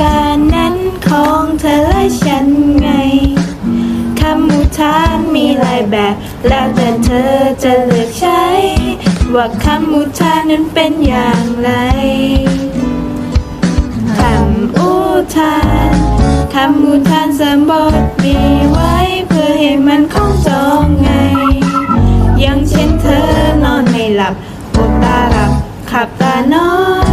การนั้นของเธอและฉันไงคำอุทานมีหลายแบบ แล้วแต่เธอจะเลือกใช้ ว่าคำอุทานนั้นเป็นอย่างไรคำอุทานคำอุทานสมบทมีไว้เพื่อให้มันคล่องจองไงยังเช่นเธอนอนไม่หลับปวดตาหลับขับตานอน